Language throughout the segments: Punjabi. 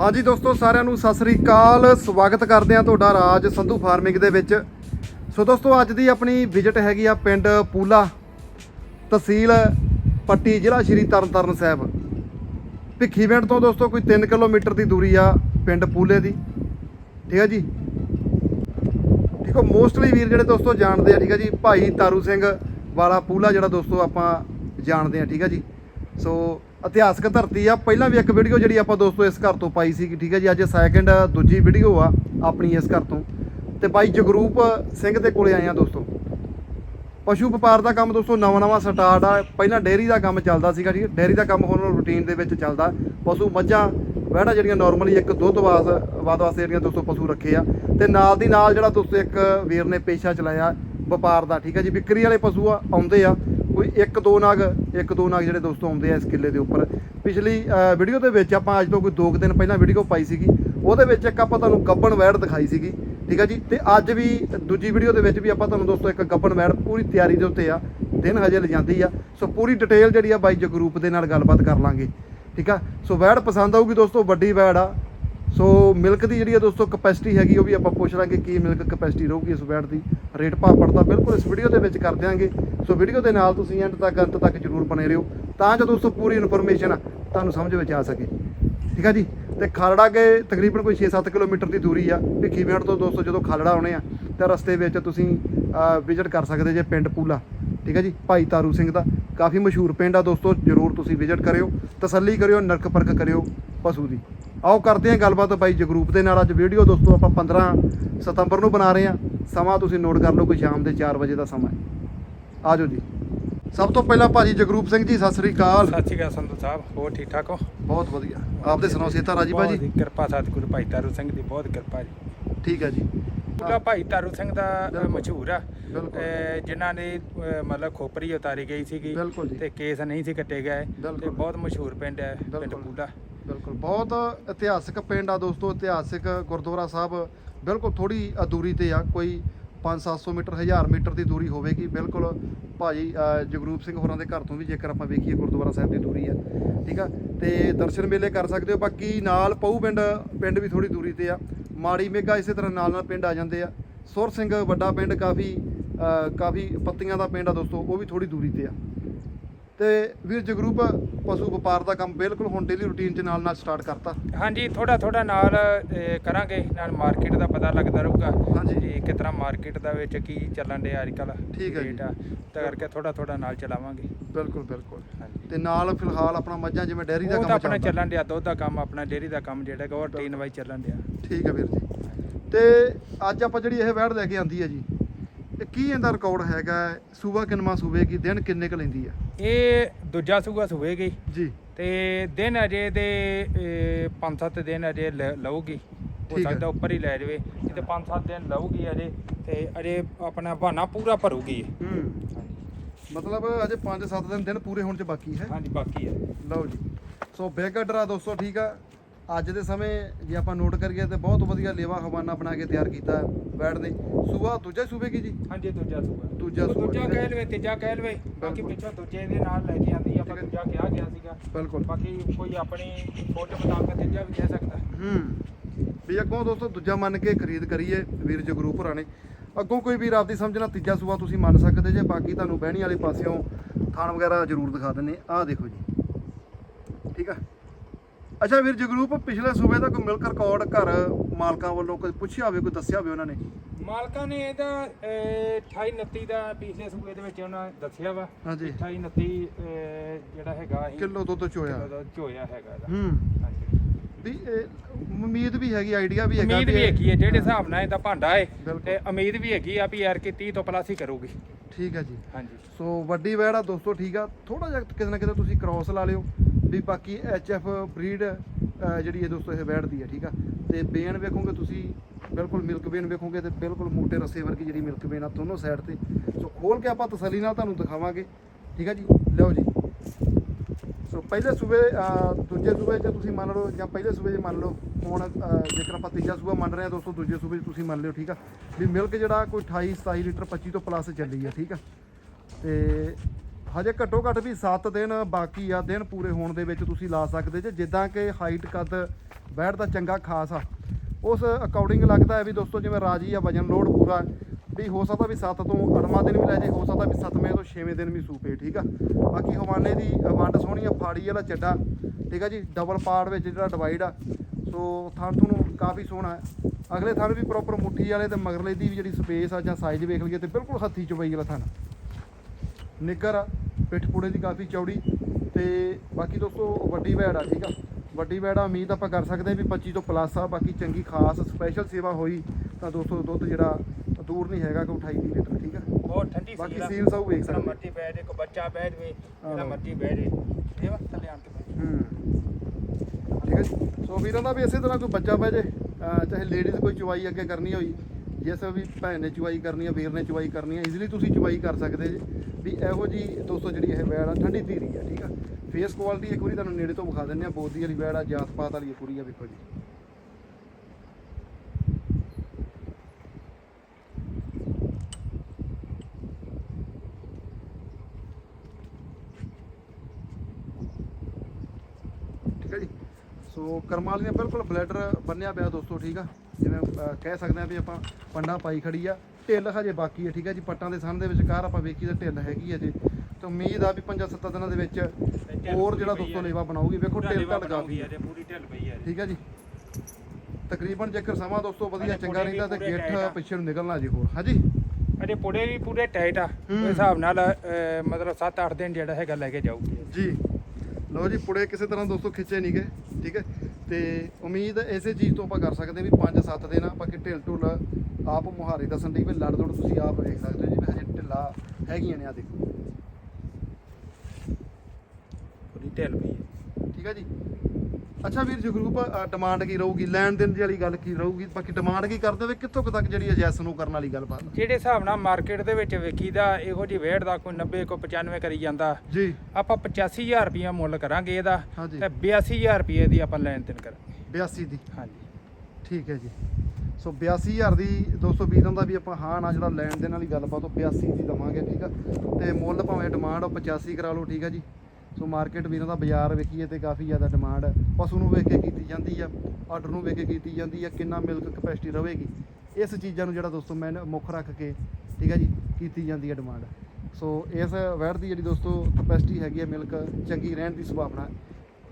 ਹਾਂਜੀ ਦੋਸਤੋ, ਸਾਰਿਆਂ ਨੂੰ ਸਤਿ ਸ੍ਰੀ ਅਕਾਲ। ਸਵਾਗਤ ਕਰਦੇ ਹਾਂ ਤੁਹਾਡਾ ਰਾਜ ਸੰਧੂ ਫਾਰਮਿੰਗ ਦੇ ਵਿੱਚ। ਸੋ ਦੋਸਤੋ, ਅੱਜ ਦੀ ਆਪਣੀ ਵਿਜ਼ਿਟ ਹੈਗੀ ਆ ਪਿੰਡ ਪੂਲਾ ਤਹਿਸੀਲ ਪੱਟੀ ਜ਼ਿਲ੍ਹਾ ਸ਼੍ਰੀ ਤਰਨਤਾਰਨ ਸਾਹਿਬ। ਭਿੱਖੀਵਿੰਡ ਤੋਂ ਦੋਸਤੋ, ਕੋਈ 3 ਕਿਲੋਮੀਟਰ ਦੀ ਦੂਰੀ ਆ ਪਿੰਡ ਪੂਲੇ ਦੀ। ਠੀਕ ਹੈ ਜੀ? ਠੀਕ ਹੈ ਮੋਸਟਲੀ ਵੀਰ ਜਿਹੜੇ ਦੋਸਤੋ ਜਾਣਦੇ ਆ, ਠੀਕ ਹੈ ਜੀ, ਭਾਈ ਤਾਰੂ ਸਿੰਘ ਵਾਲਾ ਪੂਲਾ ਜਿਹੜਾ ਦੋਸਤੋ ਆਪਾਂ ਜਾਣਦੇ ਆ, ਠੀਕ ਹੈ ਜੀ। ਸੋ ਇਤਿਹਾਸਕ ਧਰਤੀ ਆ। ਪਹਿਲਾਂ ਵੀ ਇੱਕ ਵੀਡੀਓ ਜਿਹੜੀ ਆਪਾਂ ਦੋਸਤੋ ਇਸ ਘਰ ਤੋਂ ਪਾਈ ਸੀ ਠੀਕ ਹੈ ਜੀ? ਅੱਜ ਸੈਕਿੰਡ ਦੂਜੀ ਵੀਡੀਓ ਆ ਆਪਣੀ ਇਸ ਘਰ ਤੋਂ। ਤੇ ਬਾਈ ਜਗਰੂਪ ਸਿੰਘ ਦੇ ਕੋਲੇ ਆਏ ਆ ਦੋਸਤੋ। ਪਸ਼ੂ ਵਪਾਰ ਦਾ ਕੰਮ ਦੋਸਤੋ ਨਵਾਂ ਨਵਾਂ ਸਟਾਰਟ ਆ। ਪਹਿਲਾਂ ਡੇਅਰੀ ਦਾ ਕੰਮ ਚੱਲਦਾ ਸੀਗਾ, ਠੀਕ ਹੈ ਡੇਅਰੀ ਦਾ ਕੰਮ ਹੁਣ ਰੂਟੀਨ ਦੇ ਵਿੱਚ ਚੱਲਦਾ। ਪਸ਼ੂ ਮੱਝਾਂ ਵਹਿੜਾ ਜਿਹੜੀਆਂ ਨਾਰਮਲੀ ਇੱਕ ਦੁੱਧ ਵਾਸ, ਵਾਦ ਵਾਸਤੇ ਜਿਹੜੀਆਂ ਦੋਸਤੋ ਪਸ਼ੂ ਰੱਖੇ ਆ। ਤੇ ਨਾਲ ਦੀ ਨਾਲ ਜਿਹੜਾ ਦੋਸਤੋ ਇੱਕ ਵੀਰ ਨੇ ਪੇਸ਼ਾ ਚਲਾਇਆ ਵਪਾਰ ਦਾ, ਠੀਕ ਹੈ ਜੀ? ਵਿਕਰੀ ਵਾਲੇ ਪਸ਼ੂ ਆ, ਆਉਂਦੇ ਆ। ਕੋਈ ਇੱਕ ਦੋ ਨਾਗ, ਇੱਕ ਦੋ ਨਾਗ ਜਿਹੜੇ ਦੋਸਤੋ ਆਉਂਦੇ ਆ ਇਸ ਕਿੱਲੇ ਦੇ ਉੱਪਰ। ਪਿਛਲੀ ਵੀਡੀਓ ਦੇ ਵਿੱਚ ਆਪਾਂ ਅੱਜ ਤੋਂ ਕੋਈ 2 ਦਿਨ ਪਹਿਲਾਂ ਵੀਡੀਓ ਪਾਈ ਸੀਗੀ। ਉਹਦੇ ਵਿੱਚ ਇੱਕ ਆਪਾਂ ਤੁਹਾਨੂੰ ਗੱਬਣ ਵੈੜ ਦਿਖਾਈ ਸੀਗੀ, ਠੀਕ ਆ ਜੀ? ਤੇ ਅੱਜ ਵੀ ਦੂਜੀ ਵੀਡੀਓ ਦੇ ਵਿੱਚ ਵੀ ਆਪਾਂ ਤੁਹਾਨੂੰ ਦੋਸਤੋ ਇੱਕ ਗੱਬਣ ਵੈੜ ਪੂਰੀ ਤਿਆਰੀ ਦੇ ਉੱਤੇ ਆ। ਦਿਨ ਹਜੇ ਲਿਜਾਂਦੀ ਆ। ਸੋ ਪੂਰੀ ਡਿਟੇਲ ਜਿਹੜੀ ਆ ਬਾਈ ਜਗਰੂਪ ਦੇ ਨਾਲ ਗੱਲਬਾਤ ਕਰ ਲਾਂਗੇ, ਠੀਕ ਆ? ਸੋ ਵੈੜ ਪਸੰਦ ਆਊਗੀ ਦੋਸਤੋ, ਵੱਡੀ ਵੈੜ ਆ। ਸੋ ਮਿਲਕ ਦੀ ਜਿਹੜੀ ਆ ਦੋਸਤੋ ਕਪੈਸਿਟੀ ਹੈਗੀ, ਉਹ ਵੀ ਆਪਾਂ ਪੁੱਛ ਲਾਂਗੇ ਕੀ ਮਿਲਕ ਕਪੈਸਿਟੀ ਰਹੂਗੀ ਇਸ ਵੈੜ ਦੀ। ਰੇਟ ਭਾਅ ਪੜਦਾ ਬਿਲਕੁਲ ਇਸ ਵੀਡੀਓ ਦੇ ਵਿੱਚ ਕਰ ਦਿਆਂਗੇ। ਸੋ ਵੀਡੀਓ ਦੇ ਨਾਲ ਤੁਸੀਂ ਐਂਡ ਤੱਕ, ਅੰਤ ਤੱਕ ਜਰੂਰ ਬਣੇ ਰਹੋ। ਤਾਂ ਜੋ ਦੋਸਤੋ ਪੂਰੀ ਇਨਫੋਰਮੇਸ਼ਨ ਤੁਹਾਨੂੰ ਸਮਝ ਵਿੱਚ ਆ ਸਕੇ। ਠੀਕ ਆ ਜੀ? ਤੇ ਖਾਲੜਾ ਕੇ ਤਕਰੀਬਨ ਕੋਈ 6-7 ਕਿਲੋਮੀਟਰ ਦੀ ਦੂਰੀ ਆ। ਭਿੱਖੀ ਭਿੱਖੀਵਿੰਡ ਤੋਂ ਦੋਸਤੋ ਜਦੋਂ ਖਾਲੜਾ ਆਉਣੇ ਆ, ਤਾਂ ਰਸਤੇ ਵਿੱਚ ਤੁਸੀਂ ਵਿਜ਼ਿਟ ਕਰ ਸਕਦੇ ਜੇ ਪਿੰਡ ਪੂਲਾ। ਠੀਕ ਹੈ ਜੀ? ਭਾਈ ਤਾਰੂ ਸਿੰਘ ਦਾ। ਕਾਫੀ ਮਸ਼ਹੂਰ ਪਿੰਡ ਆ ਦੋਸਤੋ, ਜਰੂਰ ਤੁਸੀਂ ਵਿਜ਼ਿਟ ਕਰਿਓ। ਤਸੱਲੀ ਕਰਿਓ, ਨਰਕ ਪਰਖ ਕਰਿਓ ਪਸ਼ੂ ਦੀ। ਆਓ ਕਰਦੇ ਹਾਂ ਗੱਲਬਾਤ ਬਾਈ ਜਗਰੂਪ ਦੇ ਨਾਲ ਅੱਜ ਵੀਡੀਓ ਦੋਸਤੋ ਆਪਾਂ 15 ਸਤੰਬਰ ਨੂੰ ਬਣਾ ਰਹੇ ਹਾਂ। ਸਮਾਂ ਤੁਸੀਂ ਨੋਟ ਕਰ ਲਓ ਕੋਈ ਸ਼ਾਮ ਦੇ 4 ਵਜੇ ਦਾ ਸਮਾਂ ਹੈ। ਆਜੋ ਜੀ। ਸਭ ਤੋਂ ਪਹਿਲਾਂ ਭਾਜੀ ਜਗਰੂਪ ਸਿੰਘ ਜੀ ਸਤਿ ਸ੍ਰੀ ਅਕਾਲ। ਸਤਿ ਸ਼੍ਰੀ ਅਕਾਲ ਸੰਧੂ ਸਾਹਿਬ ਹੋਰ ਠੀਕ ਠਾਕ ਹੋ? ਬਹੁਤ ਵਧੀਆ। ਆਪਦੇ ਸੁਣਾਓ ਸੇਤਾ ਰਾਜੀ ਭਾਜੀ? ਕਿਰਪਾ ਸਤਿਗੁਰੂ ਭਾਈ ਤਾਰੂ ਸਿੰਘ ਦੀ ਬਹੁਤ ਕਿਰਪਾ ਜੀ। ਠੀਕ ਹੈ ਜੀ। ਪੂਰਾ ਭਾਈ ਤਾਰੂ ਸਿੰਘ ਦਾ। ਮਸ਼ਹੂਰ ਆ। ਜਿਨ੍ਹਾਂ ਨੇ ਮਤਲਬ ਖੋਪਰੀ ਉਤਾਰੀ ਗਈ ਸੀਗੀ। ਤੇ ਕੇਸ ਨਹੀਂ ਸੀ ਕੱਟੇ ਗਏ। ਤੇ ਬਹੁਤ ਮਸ਼ਹੂਰ ਪਿੰਡ ਹੈ ਪਿੰਡ ਬਿਲਕੁਲ। ਬਿਲਕੁਲ ਬਹੁਤ ਇਤਿਹਾਸਿਕ ਪਿੰਡ ਆ ਦੋਸਤੋ ਇਤਿਹਾਸਿਕ ਗੁਰਦੁਆਰਾ ਸਾਹਿਬ ਬਿਲਕੁਲ ਥੋੜੀ ਦੂਰੀ ਤੇ ਆ ਕੋਈ 5-700 ਮੀਟਰ 1000 ਮੀਟਰ ਦੀ ਦੂਰੀ ਹੋਵੇਗੀ ਬਿਲਕੁਲ ਭਾਜੀ ਅ, ਜਗਰੂਪ ਸਿੰਘ ਹੋਰਾਂ ਦੇ ਘਰ ਤੋਂ ਵੀ ਜੇਕਰ ਆਪਾਂ ਵੇਖੀਏ ਗੁਰਦੁਆਰਾ ਸਾਹਿਬ ਦੀ ਦੂਰੀ ਆ ਠੀਕ ਆ? ਤੇ ਦਰਸ਼ਨ ਮੇਲੇ ਕਰ ਸਕਦੇ ਹੋ ਬਾਕੀ ਨਾਲ ਪਊ ਪਿੰਡ ਪਿੰਡ ਵੀ ਥੋੜੀ ਦੂਰੀ ਤੇ ਆ ਮਾੜੀ ਮੇਗਾ ਇਸੇ ਤਰ੍ਹਾਂ ਨਾਲ ਨਾਲ ਪਿੰਡ ਆ ਜਾਂਦੇ ਆ ਸੁਰ ਸਿੰਘ ਵੱਡਾ ਪਿੰਡ ਕਾਫੀ ਕਾਫੀ ਪੱਤੀਆਂ ਦਾ ਪਿੰਡ ਆ ਦੋਸਤੋ ਉਹ ਵੀ ਥੋੜੀ ਦੂਰੀ ਤੇ ਆ। ਤੇ ਵੀਰ ਜਗਰੂਪ ਪਸ਼ੂ ਵਪਾਰ ਦਾ ਕੰਮ ਬਿਲਕੁਲ ਹੁਣ ਡੇਲੀ ਰੂਟੀਨ ਚ ਨਾਲ ਨਾਲ ਸਟਾਰਟ ਕਰਤਾ। ਹਾਂਜੀ ਥੋੜਾ ਥੋੜਾ ਨਾਲ ਕਰਾਂਗੇ ਨਾਲ ਮਾਰਕੀਟ ਦਾ ਪਤਾ ਲੱਗਦਾ ਰਹੂਗਾ ਹਾਂਜੀ। ਜੀ ਕਿਸ ਤਰ੍ਹਾਂ ਮਾਰਕੀਟ ਦਾ ਵਿੱਚ ਕੀ ਚੱਲਣ ਡਿਆ ਅੱਜ ਕੱਲ ਠੀਕ ਹੈ ਜੀ। ਤਾਂ ਕਰਕੇ ਥੋੜਾ ਥੋੜਾ ਨਾਲ ਚਲਾਵਾਂਗੇ। ਬਿਲਕੁਲ ਬਿਲਕੁਲ। ਤੇ ਨਾਲ ਫਿਲਹਾਲ ਆਪਣਾ ਮੱਝਾਂ ਜਿਵੇਂ ਡੈਰੀ ਦਾ ਕੰਮ ਤਾਂ ਆਪਣਾ ਚੱਲਦਾ। ਚੱਲਣ ਡਿਆ ਦੁੱਧ ਦਾ ਕੰਮ ਆਪਣਾ ਡੇਅਰੀ ਦਾ ਕੰਮ ਜਿਹੜਾ ਹੈਗਾ ਉਹ ਰੂਟੀਨ ਵਾਈਜ਼ ਚੱਲਣ ਡਿਆ। ਠੀਕ ਹੈ ਵੀਰ ਜੀ। ਤੇ ਅੱਜ ਆਪਾਂ ਜਿਹੜੀ ਇਹ ਵੈੜ ਲੈ ਕੇ ਆਂਦੀ ਹੈ ਜੀ ਤੇ ਕੀ ਇਹਦਾ ਰਿਕਾਰਡ ਹੈਗਾ? ਸੂਬਾ ਕਿੰਨਵਾਂ ਸੂਬੇ ਕੀ? ਦਿਨ ਕਿੰਨੇ ਕ ਲੈਂਦੀ ਆ? ਇਹ ਦੂਜਾ ਸੂਗਾ ਸੂਵੇਗੀ ਜੀ। ਤੇ ਦਿਨ ਅਜੇ ਦੇ 5-7 ਦਿਨ ਅਜੇ ਲਊਗੀ। ਹੋ। ਸਕਦਾ ਉੱਪਰ ਹੀ ਲੈ ਜਾਵੇ। ਤੇ 5-7 ਦਿਨ ਲਊਗੀ ਅਜੇ ਤੇ ਅਜੇ ਆਪਣਾ ਬਹਾਨਾ ਪੂਰਾ ਭਰੂਗੀ। ਹੂੰ। ਮਤਲਬ ਅਜੇ 5-7 ਦਿਨ ਦਿਨ ਪੂਰੇ ਹੋਣ ਚ ਬਾਕੀ ਹੈ। ਹਾਂਜੀ ਬਾਕੀ ਹੈ। ਲਓ ਜੀ। ਸੋ ਬੇਗ ਡਰਾ ਦੋਸਤੋ ਠੀਕ ਆ? ਅੱਜ ਦੇ ਸਮੇਂ ਜੇ ਆਪਾਂ ਨੋਟ ਕਰੀਏ ਤੇ ਬਹੁਤ ਵਧੀਆ ਲੇਵਾ ਹਵਾਨਾ ਬਣਾ ਕੇ ਤਿਆਰ ਕੀਤਾ ਵੈੜ ਨੇ ਸੂਬਾ ਦੂਜੇ ਸੂਬੇ ਕੀ ਜੀ? ਹਾਂਜੀ ਦੂਜਾ ਸੂਗਾ ਦੂਜਾ ਸੂਆ, ਦੂਜਾ। ਕਹਿ ਲਵੇ ਤੀਜਾ ਕਹਿ ਲਵੇ। ਬਾਕੀ। ਪਿੱਛੋਂ ਦੂਜੇ ਦੇ ਨਾਲ ਲੈ ਕੇ ਆਂਦੀ ਆਪਾਂ। ਦੂਜਾ ਕਿਹਾ ਗਿਆ ਸੀਗਾ। ਬਿਲਕੁਲ। ਬਾਕੀ ਕੋਈ ਆਪਣੀ ਸੋਚ ਮੁਤਾਬਕ ਤੀਜਾ ਵੀ ਕਹਿ ਸਕਦਾ। ਹੂੰ। ਵੀ ਅੱਗੋਂ ਦੋਸਤੋ ਦੂਜਾ ਮੰਨ ਕੇ ਖਰੀਦ ਕਰੀਏ ਵੀਰ ਜਗਰੂਪ ਹੋਰਾਂ ਨੇ। ਅੱਗੋਂ ਕੋਈ ਵੀਰ ਆਪਦੀ ਸਮਝਣਾ ਤੀਜਾ ਸੂਆ ਤੁਸੀਂ ਮੰਨ ਸਕਦੇ ਜੇ ਬਾਕੀ ਤੁਹਾਨੂੰ ਬਹਿਣੀ ਵਾਲੇ ਪਾਸਿਓਂ ਥਾਣ ਵਗੈਰਾ ਜ਼ਰੂਰ ਦਿਖਾ ਦਿੰਨੇ ਆਹ ਦੇਖੋ ਜੀ। ਠੀਕ ਆ? ਅੱਛਾ ਵੀਰ ਜਗਰੂਪ ਪਿਛਲੇ ਸੂਬੇ ਦਾ ਕੋਈ ਮਿਲਕ ਰਿਕਾਰਡ ਘਰ ਮਾਲਕਾਂ ਵੱਲੋਂ ਕੋਈ ਪੁੱਛਿਆ ਹੋਵੇ ਕੋਈ ਦੱਸਿਆ ਹੋਵੇ ਉਹਨਾਂ ਨੇ? ਮਾਲਕਾਂ ਨੇ ਇਹਦਾ 28 29 ਦਾ ਪਿਛਲੇ ਸੂਬੇ ਦੇ ਵਿੱਚ ਉਹਨਾਂ ਦੱਸਿਆ ਵਾ। ਹਾਂਜੀ। 28 29 ਅਹ, ਜਿਹੜਾ ਹੈਗਾ ਇਹ ਕਿਲੋ ਦੁੱਧ ਚੋਇਆ। ਝੋਇਆ ਹੈਗਾ ਇਹਦਾ। ਹੂੰ। ਹਾਂਜੀ। ਵੀ ਉਮੀਦ ਵੀ ਹੈਗੀ ਆਈਡੀਆ ਵੀ ਹੈਗਾ ਉਮੀਦ ਵੀ ਹੈਗੀ ਹੈ ਜਿਹੜੇ ਹਿਸਾਬ ਨਾਲ ਇਹਦਾ ਭਾਂਡਾ ਹੈ। ਤੇ ਉਮੀਦ ਵੀ ਹੈਗੀ ਆ ਵੀ ਯਾਰ ਕਿ 30 ਤੋਂ ਪਲੱਸ ਹੀ ਕਰੂਗੀ। ਠੀਕ ਹੈ ਜੀ। ਹਾਂਜੀ। ਸੋ ਵੱਡੀ ਵੈੜ ਆ ਦੋਸਤੋ ਠੀਕ ਆ। ਥੋੜਾ ਜਿਹਾ ਕਿਤੇ ਨਾ ਕਿਤੇ ਤੁਸੀਂ ਕ੍ਰਾਸ ਲਾ ਲਿਓ। ਵੀ ਬਾਕੀ ਐਫ ਬਰੀਡ ਜਿਹੜੀ ਹੈ ਦੋਸਤੋ, ਇਹ ਬੈਠਦੀ ਹੈ, ਠੀਕ ਆ? ਤੇ ਬੇਨ ਵੇਖੋਗੇ ਤੁਸੀਂ, ਬਿਲਕੁਲ ਮਿਲਕ ਬੇਨ ਵੇਖੋਗੇ ਤੇ ਬਿਲਕੁਲ ਮੋਟੇ ਰਸੇ ਵਰਗੀ ਜਿਹੜੀ ਮਿਲਕ ਬੇਨ ਆ ਦੋਨੋਂ ਸਾਈਡ ਤੇ। ਸੋ ਖੋਲ ਕੇ ਆਪਾਂ ਤਸੱਲੀ ਨਾਲ ਤੁਹਾਨੂੰ ਦਿਖਾਵਾਂਗੇ, ਠੀਕ ਆ ਜੀ? ਲਿਓ ਜੀ। ਸੋ ਪਹਿਲੇ ਸੂਬੇ ਦੂਜੇ ਸੂਬੇ 'ਚ ਤੁਸੀਂ ਮੰਨ ਲਓ, ਜਾਂ ਪਹਿਲੇ ਸੂਬੇ 'ਚ ਮੰਨ ਲਓ, ਹੁਣ ਜੇਕਰ ਆਪਾਂ ਤੀਜਾ ਸੂਬਾ ਮੰਨ ਰਹੇ ਹਾਂ ਦੋਸਤੋ, ਦੂਜੇ ਸੂਬੇ 'ਚ ਤੁਸੀਂ ਮੰਨ ਲਿਓ, ਠੀਕ ਆ? ਵੀ ਮਿਲਕ ਜਿਹੜਾ ਕੋਈ 28 27 ਲੀਟਰ 25 ਤੋਂ ਪਲੱਸ ਚੱਲੀ ਆ, ਠੀਕ ਆ? ਤੇ ਹਜੇ ਘੱਟੋ ਘੱਟ ਵੀ 7 ਦਿਨ ਬਾਕੀ ਆ, ਦਿਨ ਪੂਰੇ ਹੋਣ ਦੇ ਵਿੱਚ ਤੁਸੀਂ ਲਾ ਸਕਦੇ ਜੇ, ਜਿੱਦਾਂ ਕਿ ਹਾਈਟ ਕੱਦ ਬੈਠ ਦਾ ਚੰਗਾ ਖਾਸ ਆ। ਉਸ ਅਕੋਰਡਿੰਗ ਲੱਗਦਾ ਹੈ ਵੀ ਦੋਸਤੋ, ਜਿਵੇਂ ਰਾਜੀ ਆ, ਵਜਨ ਲੋਡ ਪੂਰਾ, ਵੀ ਹੋ ਸਕਦਾ ਵੀ 7 ਤੋਂ 8ਵਾਂ ਦਿਨ ਵੀ ਲੈ ਜੇ, ਹੋ ਸਕਦਾ ਵੀ 7ਵੇਂ ਤੋਂ 6ਵੇਂ ਦਿਨ ਵੀ ਸੂਪੇ, ਠੀਕ ਆ? ਬਾਕੀ ਹਵਾਨੇ ਦੀ ਵੰਡ ਸੋਹਣੀ ਆ, ਫਾੜੀ ਵਾਲਾ ਚੱਡਾ, ਠੀਕ ਆ ਜੀ? ਡਬਲ ਪਾਰਟ ਵਿੱਚ ਜਿਹੜਾ ਡਿਵਾਈਡ ਆ, ਸੋ ਥਣ ਤੁਹਾਨੂੰ ਕਾਫੀ ਸੋਹਣਾ ਹੈ। ਅਗਲੇ ਥਣ ਵੀ ਪ੍ਰੋਪਰ ਮੁੱਠੀ ਵਾਲੇ ਤੇ ਮਗਰਲੇ ਦੀ ਵੀ ਜਿਹੜੀ ਸਪੇਸ ਆ ਜਾਂ ਸਾਈਜ਼ ਵੇਖ ਲਈਏ ਤੇ ਬਿਲਕੁਲ ਹੱਥੀ ਪਈ ਵਾਲਾ ਥਣ। ਨਿੱਗਰ ਆ। ਪਿੱਠ ਪੂੜੇ ਦੀ ਕਾਫੀ ਚੌੜੀ ਤੇ ਬਾਕੀ ਦੋਸਤੋ ਵੱਡੀ ਵੈੜ ਆ ਠੀਕ ਆ ਵੱਡੀ ਵੈੜ ਆ ਉਮੀਦ ਆਪਾਂ ਕਰ ਸਕਦੇ ਵੀ 25 ਤੋਂ ਪਲੱਸ ਆ ਬਾਕੀ ਚੰਗੀ ਖਾਸ ਸਪੈਸ਼ਲ ਸੇਵਾ ਹੋਈ ਤਾਂ ਦੋਸਤੋ ਦੁੱਧ ਜਿਹੜਾ ਦੂਰ ਨਹੀਂ ਹੈਗਾ ਕਿ 28 ਦੀ ਲੀਟਰ ਠੀਕ ਆ ਬਹੁਤ ਠੰਡੀ ਬਾਕੀ ਸੀਲ ਆ। ਸੀਲ ਸਭ ਵੇਖ ਸਕਦੇ ਮਰਜ਼ੀ ਬੈਠ ਕੋਈ ਬੱਚਾ ਬੈਠ ਵੇ ਜਿਹੜਾ ਹਾਂ। ਮਰਜ਼ੀ ਬੈਠ ਇਹ ਵਾ ਥੱਲੇ ਆਣ ਕੇ। ਹੂੰ ਠੀਕ ਹੈ ਸੋ ਵੀਰਾਂ ਦਾ ਵੀ ਇਸੇ ਤਰ੍ਹਾਂ ਕੋਈ ਬੱਚਾ ਬਹਿ ਜੇ ਚਾਹੇ ਲੇਡੀਜ਼ ਕੋਈ ਚੁਵਾਈ ਅੱਗੇ ਕਰਨੀ ਹੋਈ ਜਿਸ ਵੀ ਭੈਣ ਨੇ ਚੁਵਾਈ ਕਰਨੀ ਆ, ਵੀਰ ਨੇ ਚੁਵਾਈ ਕਰਨੀ ਆ ਈਜ਼ੀਲੀ ਤੁਸੀਂ ਚੁਵਾਈ ਕਰ ਸਕਦੇ ਜੀ। ਵੀ ਇਹੋ ਜੀ ਦੋਸਤੋ ਜਿਹੜੀ ਇਹ ਵੈੜ ਆ, ਠੰਡੀ ਧੀਰੀ ਆ, ਠੀਕ ਆ? ਫੇਸ ਕੁਆਲਿਟੀ ਇੱਕ ਵਾਰੀ ਤੁਹਾਨੂੰ ਨੇੜੇ ਤੋਂ ਵਿਖਾ ਦਿੰਦੇ ਆ ਬੋਦੀ ਵਾਲੀ ਵੈੜ ਆ ਜਾਤ ਪਾਤ ਵਾਲੀ ਆ ਪੂਰੀ ਆ, ਵੇਖੋ ਜੀ। ਠੀਕ ਹੈ ਜੀ? ਸੋ ਕਰਮਾਂ ਵਾਲੀਆਂ ਬਿਲਕੁਲ ਬਲੈਡਰ ਬੰਨਿਆ ਪਿਆ ਦੋਸਤੋ, ਠੀਕ ਆ? ਜਿਵੇਂ ਕਹਿ ਸਕਦੇ ਆ ਵੀ ਆਪਾਂ ਪੰਡਾ ਪਾਈ ਖੜੀ ਆ। ਢਿੱਲ ਹਜੇ ਬਾਕੀ ਹੈ ਠੀਕ ਹੈ ਜੀ। ਪੱਟਾਂ ਦੇ ਸਨ ਦੇ ਵਿਚਕਾਰ ਆਪਾਂ ਵੇਖੀ ਤਾਂ ਢਿੱਲ ਹੈਗੀ ਹੈ ਜੀ। ਤੇ ਉਮੀਦ ਆ ਵੀ 5-7 ਦਿਨਾਂ ਦੇ ਵਿੱਚ ਹੋਰ ਜਿਹੜਾ ਪਈ ਦੋਸਤੋ। ਲੇਵਾ ਬਣਾਉਗੀ ਵੇਖੋ ਢਿੱਲ ਬਣਾਉਂਦੀ ਕਾਫੀ ਆ। ਜੇ ਪੂਰੀ ਢਿੱਲ ਪਈ ਆ ਜੇ। ਠੀਕ ਹੈ ਜੀ। ਤਕਰੀਬਨ ਜੇਕਰ ਸਮਾਂ ਦੋਸਤੋ ਵਧੀਆ ਚੰਗਾ ਰਹਿੰਦਾ ਤੇ ਆ। ਪਿੱਛੇ ਨੂੰ ਨਿਕਲਣਾ ਜੀ ਹੋਰ ਹਾਂਜੀ? ਅਜੇ ਪੁੜੇ ਵੀ ਪੂਰੇ ਟਾਈਟ ਆ। ਹੂੰ। ਉਸ ਹਿਸਾਬ ਨਾਲ ਮਤਲਬ 7-8 ਦਿਨ ਜਿਹੜਾ ਹੈਗਾ ਲੈ ਕੇ ਜਾਊਗੀ। ਜੀ। ਲਓ ਜੀ ਪੁੜੇ ਕਿਸੇ ਤਰ੍ਹਾਂ ਦੋਸਤੋ ਖਿੱਚੇ ਨਹੀਂ ਗਏ ਠੀਕ ਹੈ। ਤੇ ਉਮੀਦ ਇਸੇ ਚੀਜ਼ ਤੋਂ ਆਪਾਂ ਕਰ ਸਕਦੇ ਹਾਂ ਵੀ 5-7 ਦਿਨ ਆ ਬਾਕੀ ਢਿੱਲ ਢੁੱਲ ਆਪ ਮੁਹਾਰੇ ਦੱਸਣ ਦੀ ਵੀ ਲੜ ਲੜ ਤੁਸੀਂ ਆਪ ਵੇਖ ਸਕਦੇ ਹੋ ਜੀ ਵੀ ਹਜੇ ਢਿੱਲਾ ਹੈਗੀਆਂ ਨੇ ਆ ਦੇਖੋ। ਪੂਰੀ ਢਿੱਲ ਪਈ ਆ ਠੀਕ ਹੈ ਜੀ। ਅੱਛਾ ਵੀਰ ਜੀ ਗਰੂਪ ਡਿਮਾਂਡ ਕੀ ਰਹੂਗੀ? ਲੈਣ ਦੇਣ ਦੀ ਵਾਲੀ ਗੱਲ ਕੀ ਰਹੂਗੀ? ਬਾਕੀ ਡਿਮਾਂਡ ਕੀ ਕਰਦੇ ਹੋ ਵੀ ਕਿੱਥੋਂ ਕੁ ਤੱਕ ਜਿਹੜੀ ਅਜੈਸ ਨੂੰ ਕਰਨ ਵਾਲੀ ਗੱਲਬਾਤ ਜਿਹੜੇ ਹਿਸਾਬ ਨਾਲ ਮਾਰਕੀਟ ਦੇ ਵਿੱਚ ਵੇਖੀਦਾ ਇਹੋ ਜਿਹੀ ਵੇੜ ਦਾ ਕੋਈ 90 ਕੋਈ 95 ਕਰੀ ਜਾਂਦਾ। ਜੀ। ਆਪਾਂ 85000 ਰੁਪਇਆ ਮੁੱਲ ਕਰਾਂਗੇ ਇਹਦਾ। ਤੇ 82000 ਰੁਪਏ ਦੀ ਆਪਾਂ ਲੈਣ ਦੇਣ ਕਰਾਂਗੇ। 82 ਦੀ? ਹਾਂਜੀ। ਠੀਕ ਹੈ ਜੀ। ਸੋ 82000 ਦੀ 200 ਵੀਰਾਂ ਦਾ ਵੀ ਆਪਾਂ ਹਾਂ ਨਾ ਜਿਹੜਾ ਲੈਣ ਦੇਣ ਵਾਲੀ ਗੱਲਬਾਤ ਉਹ 82 ਦੀ ਦਵਾਂਗੇ ਠੀਕ ਆ। ਤੇ ਮੁੱਲ ਭਾਵੇਂ ਡਿਮਾਂਡ ਉਹ 85 ਕਰਾ ਲਓ ਠੀਕ ਆ ਜੀ। ਸੋ ਮਾਰਕੀਟ ਵੀ ਇਹਨਾਂ ਦਾ ਬਾਜ਼ਾਰ ਵੇਖੀਏ ਤੇ ਕਾਫੀ ਜ਼ਿਆਦਾ ਡਿਮਾਂਡ ਪਸ਼ੂ ਨੂੰ ਵੇਖ ਕੇ ਕੀਤੀ ਜਾਂਦੀ ਆ ਆਰਡਰ ਨੂੰ ਵੇਖ ਕੇ ਕੀਤੀ ਜਾਂਦੀ ਆ, ਕਿੰਨਾ ਮਿਲਕ ਕਪੈਸਿਟੀ ਰਹੇਗੀ। ਇਸ ਚੀਜ਼ਾਂ ਨੂੰ ਜਿਹੜਾ ਦੋਸਤੋ ਮੈਂ ਮੁੱਖ ਰੱਖ ਕੇ, ਠੀਕ ਹੈ ਜੀ, ਕੀਤੀ ਜਾਂਦੀ ਹੈ ਡਿਮਾਂਡ ਸੋ ਇਸ ਵੈਟ ਦੀ ਜਿਹੜੀ ਦੋਸਤੋ ਕਪੈਸਿਟੀ ਹੈਗੀ ਹੈ ਮਿਲਕ ਚੰਗੀ ਰਹਿਣ ਦੀ ਸੰਭਾਵਨਾ ਹੈ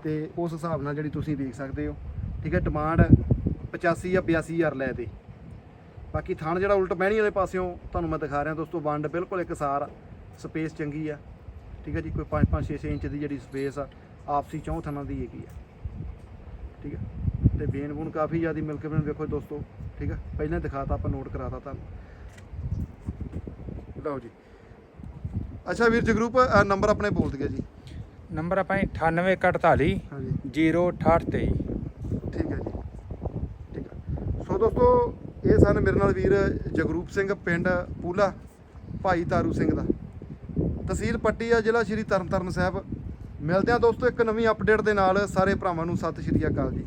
ਤੇ ਉਸ ਹਿਸਾਬ ਨਾਲ ਜਿਹੜੀ ਤੁਸੀਂ ਵੇਖ ਸਕਦੇ ਹੋ, ਠੀਕ ਹੈ ਡਿਮਾਂਡ 85 ਜਾਂ 82000 ਲੈ ਦੇ। ਬਾਕੀ ਥਾਣ ਜਿਹੜਾ ਉਲਟ ਬਹਿਣੀ ਵਾਲੇ ਪਾਸਿਓਂ ਤੁਹਾਨੂੰ ਮੈਂ ਦਿਖਾ ਰਿਹਾ ਦੋਸਤੋ, ਵੰਡ ਬਿਲਕੁਲ ਇੱਕਸਾਰ ਸਪੇਸ ਚੰਗੀ ਆ। ਠੀਕ ਹੈ ਜੀ ਕੋਈ 5 5 6 6 ਇੰਚ ਦੀ ਜਿਹੜੀ ਸਪੇਸ ਆ ਆਪਸੀ ਚੌਂ ਥਣਾਂ ਦੀ ਹੈਗੀ ਆ। ਠੀਕ ਹੈ ਤੇ ਬੇਨ ਬੂਨ ਕਾਫੀ ਜ਼ਿਆਦੀ ਮਿਲ ਕੇ ਵੇਖੋ ਦੋਸਤੋ ਠੀਕ ਹੈ ਪਹਿਲਾਂ ਦਿਖਾਤਾ ਆਪਾਂ ਨੋਟ ਕਰਾਤਾ ਤੁਹਾਨੂੰ। ਲਓ ਜੀ। ਅੱਛਾ ਵੀਰ ਜਗਰੂਪ ਨੰਬਰ ਆਪਣੇ ਬੋਲ ਦਿਆ ਜੀ। ਨੰਬਰ ਆਪਾਂ 9848 ਹਾਂਜੀ 06823 ਠੀਕ ਹੈ ਜੀ। ਠੀਕ ਹੈ। ਸੋ ਦੋਸਤੋ ਇਹ ਸਨ ਮੇਰੇ ਨਾਲ ਵੀਰ ਜਗਰੂਪ ਸਿੰਘ ਪਿੰਡ ਪੂਲਾ ਭਾਈ ਤਾਰੂ ਸਿੰਘ ਦਾ। ਤਹਿਸੀਲ ਪੱਟੀ ਆ, ਜ਼ਿਲ੍ਹਾ ਸ਼੍ਰੀ ਤਰਨਤਾਰਨ ਸਾਹਿਬ। ਮਿਲਦੇ ਆ ਦੋਸਤੋ ਇੱਕ ਨਵੀਂ ਅਪਡੇਟ ਦੇ ਨਾਲ। ਸਾਰੇ ਭਰਾਵਾਂ ਨੂੰ ਸਤਿ ਸ਼੍ਰੀ ਅਕਾਲ ਜੀ।